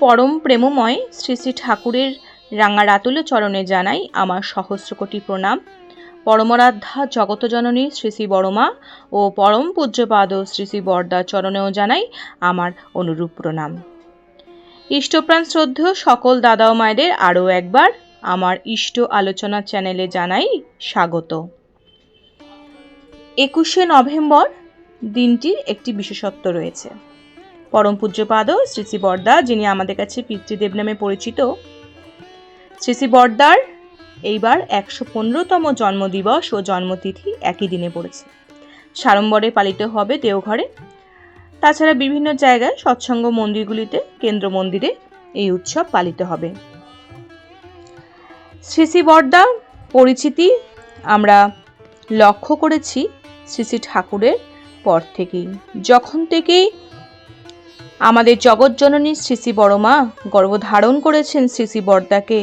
পরম প্রেমময় শ্রী শ্রী ঠাকুরের রাঙারাতুল চরণে জানাই আমার সহস্র কোটি প্রণাম। পরমরাধ্যা জগতজননী শ্রী শ্রী বড়মা ও পরম পূজ্যপাদ শ্রী শ্রী বরদা চরণেও জানাই আমার অনুরূপ প্রণাম। ইষ্টপ্রাণ শ্রদ্ধেয় সকল দাদা ও মায়েদের আরও একবার আমার ইষ্ট আলোচনা চ্যানেলে জানাই স্বাগত। একুশে নভেম্বর দিনটির একটি বিশেষত্ব রয়েছে। পরম পূজ্যপাদ শ্রী শ্রী বরদা যিনি আমাদের কাছে পিতৃদেব নামে পরিচিত। শ্রী শ্রী বরদার, এইবার একশো পনেরোতম জন্মদিবস ও জন্মতিথি একই দিনে পড়েছে। সাড়ম্বরে পালিত হবে দেওঘরে। তাছাড়া বিভিন্ন জায়গায় সৎসঙ্গ মন্দিরগুলিতে, কেন্দ্র মন্দিরে এই উৎসব পালিত হবে। শ্রী শ্রী বরদা পরিচিতি আমরা লক্ষ্য করেছি শ্রী শ্রী ঠাকুরের পর থেকেই। যখন থেকেই আমাদের জগৎজননী শ্রী বড়মা গর্ভধারণ করেছেন শ্রী বরদাকে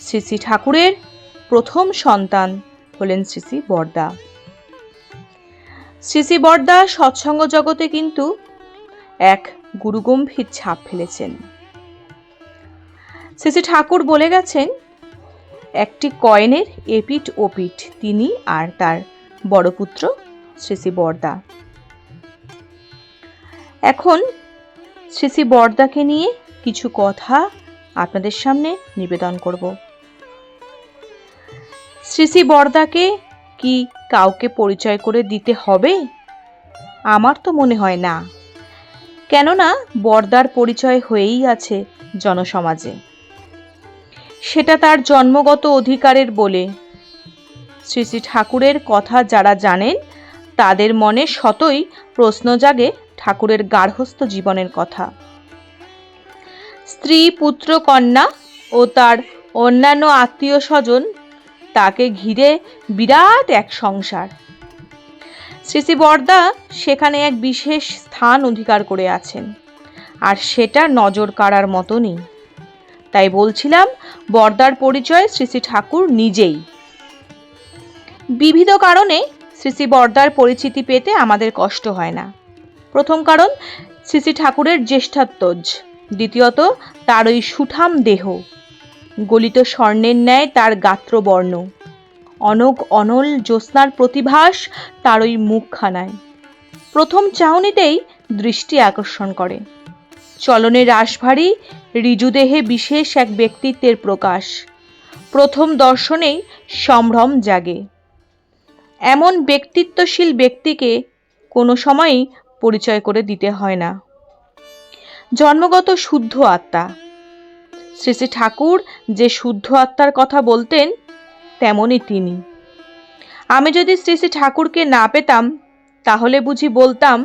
শ্রী ঠাকুরের প্রথম সন্তান হলেন শ্রী বরদা শ্রী বরদা সৎসঙ্গ জগতে কিন্তু এক গুরুগম্ভীর ছাপ ফেলেছেন। শ্রী ঠাকুর বলে গেছেন, একটি কয়েনের এপিট ওপিট তিনি আর তার বড় পুত্র শ্রী বরদা এখন শ্রী বরদাকে নিয়ে কিছু কথা আপনাদের সামনে নিবেদন করব। শ্রী শ্রী বরদাকে কি কাউকে পরিচয় করে দিতে হবে? আমার তো মনে হয় না। কেননা বরদার পরিচয় হয়েই আছে জনসমাজে। সেটা তার জন্মগত অধিকারের বলে। শ্রী শ্রী ঠাকুরের কথা যারা জানেন, তাদের মনে শতই প্রশ্ন জাগে ঠাকুরের গার্হস্থ জীবনের কথা। স্ত্রী, পুত্র, কন্যা ও তার অন্যান্য আত্মীয় স্বজন তাকে ঘিরে বিরাট এক সংসার। শ্রী বরদা সেখানে এক বিশেষ স্থান অধিকার করে আছেন, আর সেটা নজর কাড়ার মতনই। তাই বলছিলাম, বর্দার পরিচয় শ্রী শ্রী ঠাকুর নিজেই। বিবিধ কারণে শ্রী শ্রী বরদার পরিচিতি পেতে আমাদের কষ্ট হয় না। প্রথম কারণ শ্রী ঠাকুরের জ্যেষ্ঠাত্মজ দ্বিতীয়ত, তার ওই সুঠাম দেহ। গলিত স্বর্ণের ন্যায় তার গাত্রবর্ণ। অনগ অনল জ্যোৎস্নার প্রতিভাস তার ওই মুখখানায়। প্রথম চাহনিতেই দৃষ্টি আকর্ষণ করে। চলনে রাশভারী ঋজুদেহে বিশেষ এক ব্যক্তিত্বের প্রকাশ। প্রথম দর্শনেই সম্ভ্রম জাগে। এমন ব্যক্তিত্বশীল ব্যক্তিকে কোনো সময়ই পরিচয় করে দিতে হয় না। জন্মগত শুদ্ধ আত্মা। শ্রী শ্রী ঠাকুর যে শুদ্ধ আত্মার কথা বলতেন, তেমনই তিনি। আমি যদি শ্রী শ্রী ঠাকুরকে না পেতাম, তাহলে বুঝি বলতাম,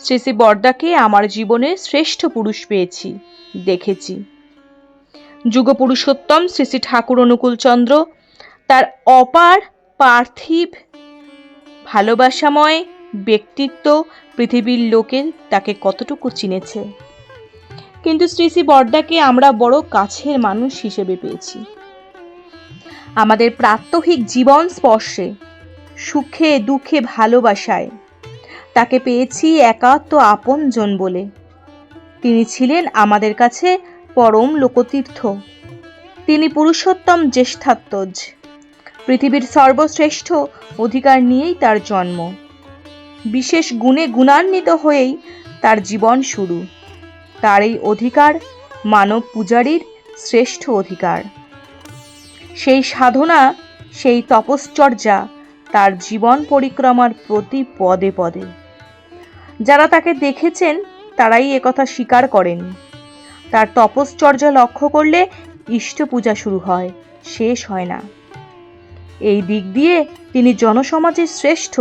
শ্রী শ্রী বরদাকে আমার জীবনে শ্রেষ্ঠ পুরুষ পেয়েছি, দেখেছি। যুগপুরুষোত্তম শ্রী শ্রী ঠাকুর অনুকূলচন্দ্র তার অপার পার্থিব ভালোবাসাময় ব্যক্তিত্ব পৃথিবীর লোকে তাকে কতটুকু চিনেছে। কিন্তু শ্রী শ্রী বরদাকে আমরা বড় কাছের মানুষ হিসেবে পেয়েছি। আমাদের প্রাত্যহিক জীবন স্পর্শে, সুখে, দুঃখে ভালোবাসায়, তাকে পেয়েছি একাত্ম আপনজন বলে। তিনি ছিলেন আমাদের কাছে পরম লোকতীর্থ। তিনি পুরুষোত্তম জ্যেষ্ঠাত্মজ। পৃথিবীর সর্বশ্রেষ্ঠ অধিকার নিয়েই তার জন্ম। বিশেষ গুণে গুণান্বিত হয়েই তার জীবন শুরু। তার এই অধিকার মানব পূজারীর শ্রেষ্ঠ অধিকার। সেই সাধনা, সেই তপশ্চর্যা তার জীবন পরিক্রমার প্রতি পদে পদে। যারা তাকে দেখেছেন, তারাই একথা স্বীকার করেন। তার তপশ্চর্যা লক্ষ্য করলে ইষ্ট পূজা শুরু হয়, শেষ হয় না। এই দিক দিয়ে তিনি জনসমাজের শ্রেষ্ঠ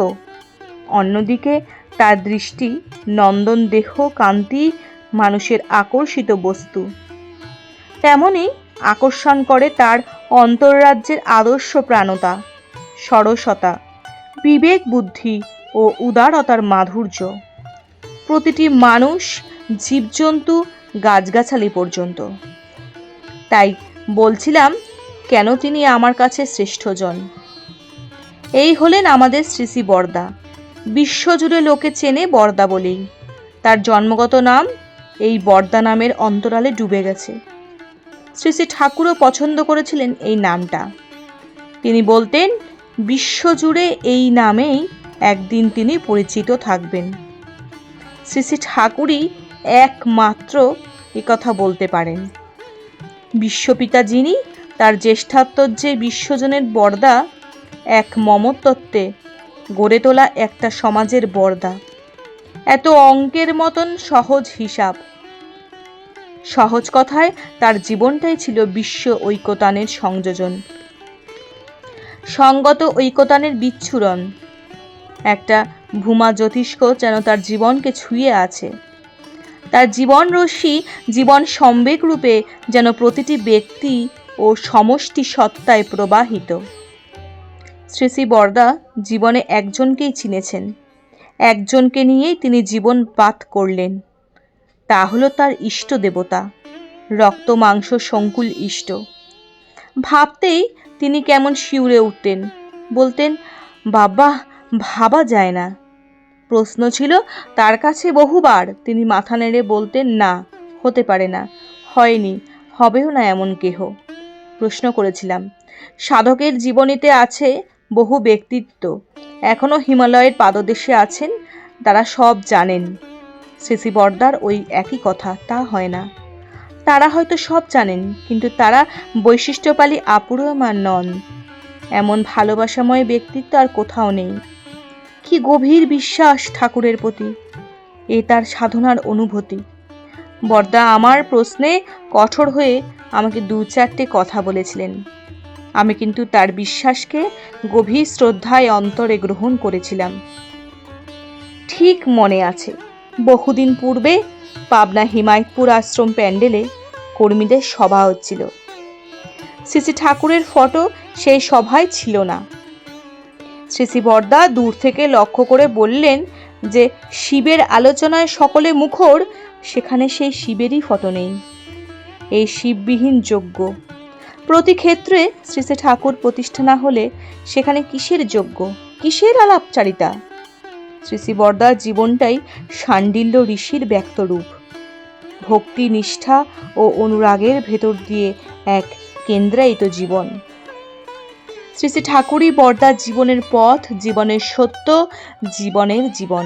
অন্যদিকে তার দৃষ্টি নন্দন দেহ কান্তি মানুষের আকর্ষিত বস্তু। তেমনি আকর্ষণ করে তার অন্তর্রাজ্যের আদর্শ প্রাণতা, সরসতা, বিবেক বুদ্ধি ও উদারতার মাধুর্য। প্রতিটি মানুষ জীবজন্তু গাছগাছালি পর্যন্ত। তাই বলছিলাম, কেন তিনি আমার কাছে শ্রেষ্ঠজন? এই হলেন আমাদের শ্রী শ্রী বরদা। বিশ্বজুড়ে লোকে চেনে বরদা বলেই। তার জন্মগত নাম এই বর্দা নামের অন্তরালে ডুবে গেছে। শ্রী শ্রী ঠাকুরও পছন্দ করেছিলেন এই নামটা। তিনি বলতেন, বিশ্বজুড়ে এই নামেই একদিন তিনি পরিচিত থাকবেন। শ্রী শ্রী ঠাকুরই একমাত্র কথা বলতে পারেন। বিশ্বপিতা যিনি, তার জ্যেষ্ঠাত্মজ্যে বিশ্বজনের বর্দা, এক মমতত্ত্বে গড়ে তোলা একটা সমাজের বর্দা। এত অঙ্কের মতন সহজ হিসাব। সহজ কথায়, তার জীবনটাই ছিল বিশ্ব ঐকতানের সংযোজন। সঙ্গত ঐকতানের বিচ্ছুরণ। একটা ভূমা জ্যোতিষ্ক যেন তার জীবনকে ছুঁয়ে আছে। তার জীবন রশ্মি, জীবন সম্বেগ রূপে যেন প্রতিটি ব্যক্তি ও সমষ্টি সত্তায় প্রবাহিত। শ্রী শ্রী বরদা জীবনে একজনকেই চিনেছেন। একজনকে নিয়েই তিনি জীবন পাত করলেন। তা হলো তার ইষ্ট দেবতা। রক্ত, মাংস, সংকুল ইষ্ট। ভাবতেই তিনি কেমন শিউরে উঠতেন। বলতেন, বাবা, ভাবা যায় না। প্রশ্ন ছিল, তার কাছে বহুবার? তিনি মাথা নেড়ে বলতেন, না, হতে পারে না, হয়নি, হবেও না এমন কেহ। প্রশ্ন করেছিলাম, সাধকের জীবনীতে আছে বহু ব্যক্তিত্ব। এখনও হিমালয়ের পাদদেশে আছেন, তারা সব জানেন। সিসি বর্দার ওই একই কথা, তা হয় না। তারা হয়তো সব জানেন, কিন্তু তারা বৈশিষ্ট্যপালী আপুরমান নন। এমন ভালোবাসাময় ব্যক্তিত্ব আর কোথাও নেই। কি গভীর বিশ্বাস ঠাকুরের প্রতি, এ তার সাধনার অনুভূতি। বর্দা আমার প্রশ্নে কঠোর হয়ে আমাকে দু চারটে কথা বলেছিলেন। আমি কিন্তু তার বিশ্বাসকে গভীর শ্রদ্ধায় অন্তরে গ্রহণ করেছিলাম। ঠিক মনে আছে, বহুদিন পূর্বে পাবনা হিমায়তপুর আশ্রম প্যান্ডেলে কর্মীদের সভা হচ্ছিল। শ্রী ঠাকুরের ফটো সেই সভায় ছিল না। শ্রী বর্দা দূর থেকে লক্ষ্য করে বললেন যে, শিবের আলোচনায় সকলে মুখর, সেখানে সেই শিবেরই ফটো নেই। এই শিববিহীন যজ্ঞ। প্রতি ক্ষেত্রে শ্রী শ্রী ঠাকুর প্রতিষ্ঠা না হলে সেখানে কিসের যোগ্য? কিসের আলাপচারিতা? শ্রী শ্রী বর্দার জীবনটাই সান্ডিল্য ঋষির ব্যক্তরূপ ভক্তি, নিষ্ঠা ও অনুরাগের ভেতর দিয়ে এক কেন্দ্রায়িত জীবন। শ্রী শ্রী ঠাকুরই বর্দার জীবনের পথ, জীবনের সত্য, জীবনের জীবন।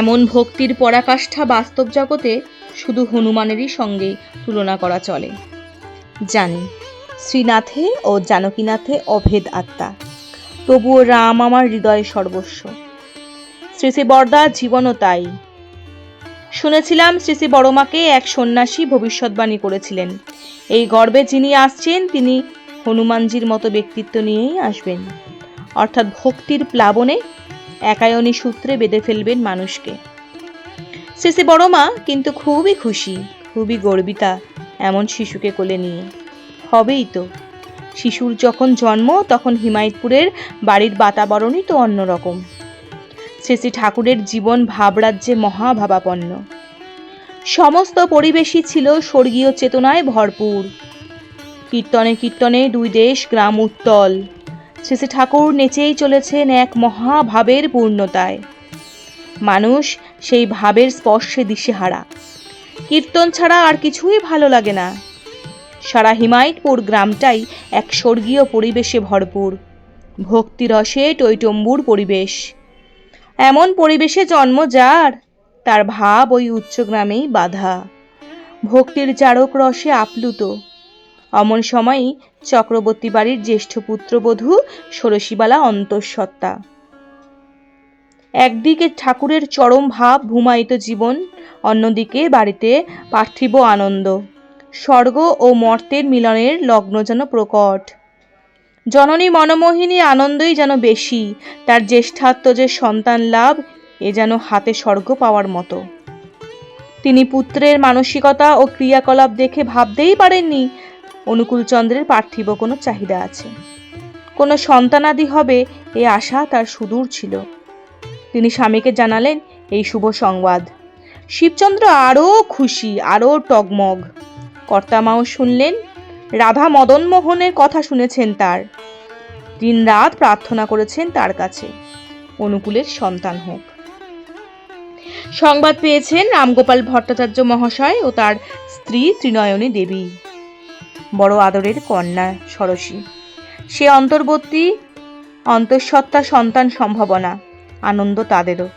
এমন ভক্তির পরাকাষ্ঠা বাস্তব জগতে শুধু হনুমানেরই সঙ্গে তুলনা করা চলে। জানি। শ্রীনাথে ও জানকীনাথে অভেদ আত্মা। তবুও রাম আমার হৃদয়ে সর্বস্ব। শ্রী শ্রী বরদার জীবনও তাই। শুনেছিলাম শ্রী শ্রী বড়মাকে এক সন্ন্যাসী ভবিষ্যৎবাণী করেছিলেন। এই গর্বে যিনি আসছেন, তিনি হনুমানজির মতো ব্যক্তিত্ব নিয়েই আসবেন। অর্থাৎ ভক্তির প্লাবনে একায়নী সূত্রে বেঁধে ফেলবেন মানুষকে। শ্রী শ্রী বড়মা কিন্তু খুবই খুশি, খুবই গর্বিতা এমন শিশুকে কোলে নিয়ে। হবেই তো। শিশুর যখন জন্ম, তখন হিমায়তপুরের বাড়ির বাতাবরণই তো অন্যরকম। শ্রী ঠাকুরের জীবন ভাবরাজ্যে মহাভাবাপন্ন। সমস্ত পরিবেশই ছিল স্বর্গীয় চেতনায় ভরপুর। কীর্তনে কীর্তনে দুই দেশ গ্রাম উত্তল। শ্রী ঠাকুর নেচেই চলেছেন এক মহাভাবের পূর্ণতায়। মানুষ সেই ভাবের স্পর্শে দিশেহারা। কীর্তন ছাড়া আর কিছুই ভালো লাগে না। সারা হিমায়তপুর গ্রামটাই এক স্বর্গীয় পরিবেশে ভরপুর। ভক্তিরসে টৈটম্বুর পরিবেশ। এমন পরিবেশে জন্ম যার, তার ভাব ওই উচ্চ গ্রামেই বাধা। ভক্তির জারক রসে আপ্লুত। অমন সময়ই চক্রবর্তী বাড়ির জ্যেষ্ঠ পুত্রবধূ ষোড়শীবালা অন্তঃসত্ত্বা। একদিকে ঠাকুরের চরম ভাব ভূমায়িত জীবন, অন্যদিকে বাড়িতে পার্থিব আনন্দ। স্বর্গ ও মর্তের মিলনের লগ্ন যেন প্রকট। জননী মনমোহিনী আনন্দই যেন বেশি, তার জ্যেষ্ঠাত্ম যে সন্তান লাভ, এ যেন হাতে স্বর্গ পাওয়ার মতো। তিনি পুত্রের মানসিকতা ও ক্রিয়াকলাপ দেখে ভাবতেই পারেননি, অনুকূলচন্দ্রের পার্থিব কোনো চাহিদা আছে। কোনো সন্তানাদি হবে, এ আশা তার সুদূর ছিল। তিনি স্বামীকে জানালেন এই শুভ সংবাদ। শিবচন্দ্র আরও খুশি, আরও টগমগ কর্তামাও শুনলেন, রাধা মদন মোহনের কথা শুনেছেন তার। দিন রাত প্রার্থনা করেছেন তার কাছে। অনুকূলের সন্তান হোক। সংবাদ পেয়েছেন রামগোপাল ভট্টাচার্য মহাশয় ও তার স্ত্রী ত্রিনয়নী দেবী। বড় আদরের কন্যা সরসী। সে অন্তর্বর্তী, অন্তঃসত্ত্বা সন্তান সম্ভাবনা। আনন্দ তাদেরও।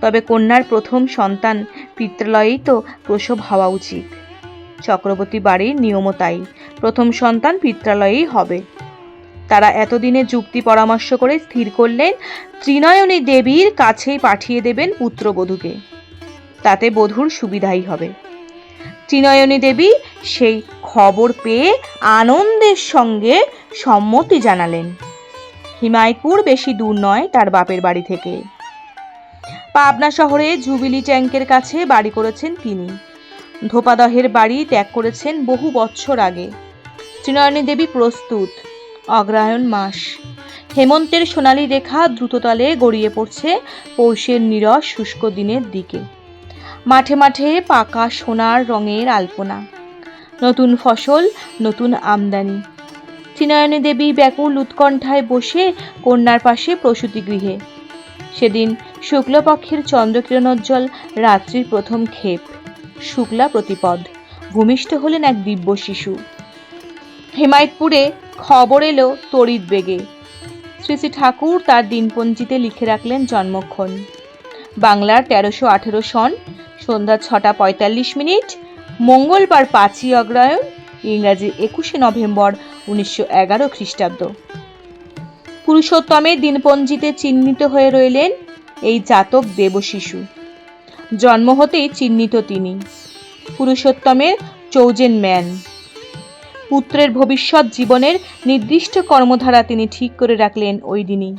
তবে কন্যার প্রথম সন্তান পিত্রালয়েই তো প্রসব হওয়া উচিত। চক্রবর্তী বাড়ির নিয়মও তাই, প্রথম সন্তান পিত্রালয়েই হবে। তারা এতদিনে যুক্তি পরামর্শ করে স্থির করলেন, ত্রিনয়নী দেবীর কাছেই পাঠিয়ে দেবেন পুত্রবধূকে। তাতে বধূর সুবিধাই হবে। ত্রিনয়নী দেবী সেই খবর পেয়ে আনন্দের সঙ্গে সম্মতি জানালেন। হিমায়তপুর বেশি দূর নয় তার বাপের বাড়ি থেকে। পাবনা শহরে জুবিলি ট্যাঙ্কের কাছে বাড়ি করেছেন তিনি। ধোপাদহের বাড়ি ত্যাগ করেছেন বহু বছর আগে। ত্রিনয়নী দেবী প্রস্তুত, অগ্রায়ণ মাস। হেমন্তের সোনালি রেখা দ্রুততালে গড়িয়ে পড়ছে পৌষের নিরস শুষ্ক দিনের দিকে। মাঠে মাঠে পাকা সোনার রঙের আলপনা। নতুন ফসল, নতুন আমদানি। ত্রিনয়নী দেবী ব্যাকুল উৎকণ্ঠায় বসে কন্যার পাশে প্রসূতি গৃহে। সেদিন শুক্লপক্ষের চন্দ্রকিরণোজ্জ্বল রাত্রির প্রথম ক্ষেপ, শুক্লা প্রতিপদ, ভূমিষ্ঠ হলেন এক দিব্য শিশু। হেমায়তপুরে খবর এলো তড়িৎ বেগে। শ্রী শ্রী ঠাকুর তার দিনপঞ্জিতে লিখে রাখলেন জন্মক্ষণ। বাংলার তেরোশো আঠেরো সন, সন্ধ্যা ছটা পঁয়তাল্লিশ মিনিট, মঙ্গলবার পাঁচই অগ্রায়ণ ইংরাজি একুশে নভেম্বর উনিশশো এগারো খ্রিস্টাব্দ। পুরুষোত্তমের দিনপঞ্জিতে চিহ্নিত হয়ে রইলেন এই জাতক দেবশিশু। জন্ম হতেই চিহ্নিত তিনি। পুরুষোত্তমের চৌজেন ম্যান। পুত্রের ভবিষ্যৎ জীবনের নির্দিষ্ট কর্মধারা তিনি ঠিক করে রাখলেন ওই দিনই।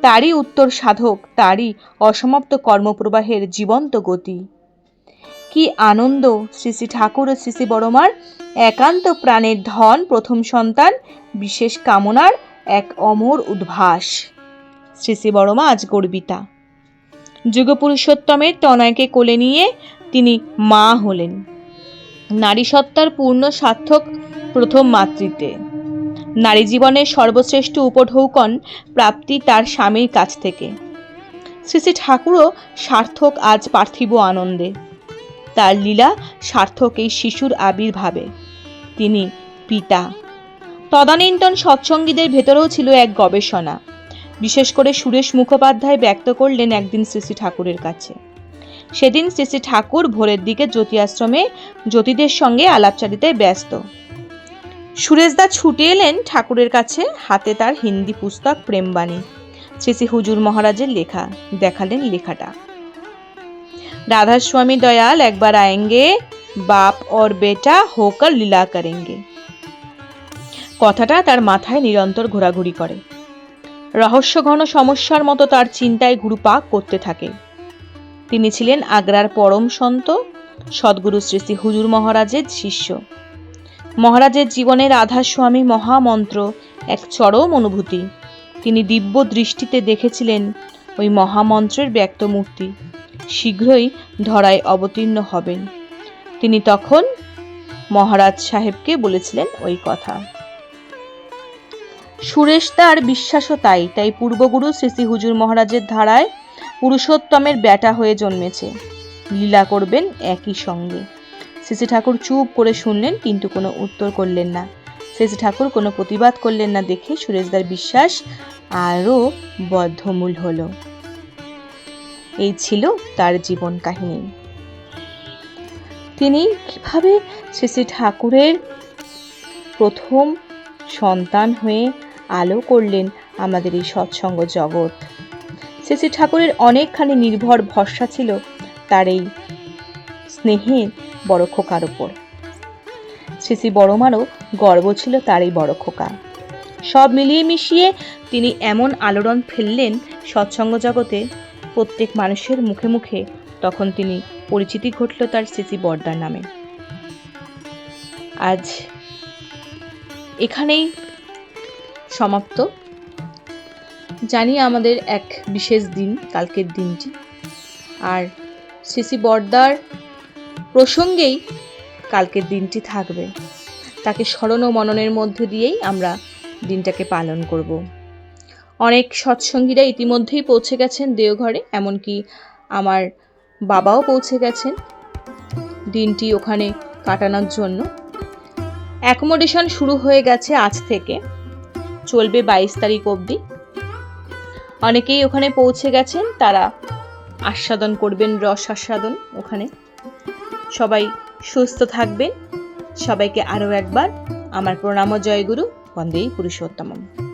তারই উত্তর সাধক, তারই অসমাপ্ত কর্মপ্রবাহের জীবন্ত গতি। কি আনন্দ? শ্রী শ্রী ঠাকুর ও শ্রী শ্রী বড়মার একান্ত প্রাণের ধন প্রথম সন্তান, বিশেষ কামনার এক অমর উদ্ভাস। শ্রী শ্রী বড়মা, আজ গর্বিতা। যুগপুরুষোত্তমের তনয়কে কোলে নিয়ে তিনি মা হলেন। নারী সত্তার পূর্ণ সার্থক প্রথম মাতৃত্বে। নারী জীবনের সর্বশ্রেষ্ঠ উপঢৌকন প্রাপ্তি তার স্বামীর কাছ থেকে। শ্রী শ্রী ঠাকুরও সার্থক আজ পার্থিব আনন্দে। তার লীলা সার্থক এই শিশুর আবির্ভাবে। তিনি পিতা। তদানীন্তন সৎসঙ্গীদের ভেতরেও ছিল এক গবেষণা। বিশেষ করে সুরেশ মুখোপাধ্যায় ব্যক্ত করলেন একদিন শ্রী ঠাকুরের কাছে। সেদিন শ্রী ঠাকুর ভোরের দিকে জ্যোতি আশ্রমে জ্যোতিদের সঙ্গে আলাপচারিতায় ব্যস্ত। সুরেশদা ছুটে এলেন ঠাকুরের কাছে, হাতে তার হিন্দি পুস্তক প্রেমবাণী। শ্রী হুজুর মহারাজের লেখা, দেখালেন লেখাটা। राधा स्वामी दयाल एक बार आएंगे বাপ ওর বেটা হোকর লীলা করেঙ্গে কথাটা তার মাথায় নিরন্তর ঘোরাঘুরি করে রহস্যঘন সমস্যার মতো তার চিন্তায় ঘুরুপাক করতে থাকে তিনি ছিলেন আগ্রার পরম সন্ত সদ্গুরু শ্রী শ্রী হুজুর মহারাজের শিষ্য মহারাজের জীবনের আধাস্বামী মহামন্ত্র এক চরম অনুভূতি তিনি দিব্য দৃষ্টিতে দেখেছিলেন ওই মহামন্ত্রের ব্যক্ত মূর্তি শীঘ্রই ধরায় অবতীর্ণ হবেন। তিনি তখন মহারাজ সাহেবকে বলেছিলেন ওই কথা। সুরেশ তার বিশ্বাসও তাই তাই পূর্বগুরু শ্রী হুজুর মহারাজের ধারায় পুরুষোত্তমের ব্যাটা হয়ে জন্মেছে। লীলা করবেন একই সঙ্গে। শ্রী ঠাকুর চুপ করে শুনলেন, কিন্তু কোনো উত্তর করলেন না। শ্রী ঠাকুর কোনো প্রতিবাদ করলেন না দেখে সুরেশদার বিশ্বাস আরও বদ্ধমূল হলো। এই ছিল তার জীবন কাহিনী। তিনি কীভাবে শ্রী শ্রী ঠাকুরের প্রথম সন্তান হয়ে আলো করলেন আমাদের এই সৎসঙ্গ জগৎ? শ্রী শ্রী ঠাকুরের অনেকখানি নির্ভর ভরসা ছিল তার এই স্নেহের বড় খোকার ওপর শ্রী শ্রী বড়মারও গর্ব ছিল তার এই বড় খোকা। সব মিলিয়ে মিশিয়ে তিনি এমন আলোড়ন ফেললেন সৎসঙ্গ জগতে প্রত্যেক মানুষের মুখে মুখে তখন তিনি পরিচিতি ঘটল তার সিসি বর্দার নামে। আজ এখানেই সমাপ্ত। জানি আমাদের এক বিশেষ দিন, কালকের দিনটি। আর সিসি বর্দার প্রসঙ্গেই কালকের দিনটি থাকবে। তাকে স্মরণ ও মননের মধ্য দিয়েই আমরা দিনটাকে পালন করব। অনেক সৎসঙ্গীরা ইতিমধ্যেই পৌঁছে গেছেন দেওঘরে, এমনকি আমার বাবাও পৌঁছে গেছেন দিনটি ওখানে কাটানোর জন্য। অ্যাকোমোডেশন শুরু হয়ে গেছে আজ থেকে, চলবে বাইশ তারিখ অবধি। অনেকেই ওখানে পৌঁছে গেছেন, তারা আস্বাদন করবেন, রস আস্বাদন ওখানে। সবাই সুস্থ থাকবেন। সবাইকে আরও একবার আমার প্রণাম জয়গুরু বন্দেই পুরুষোত্তমম।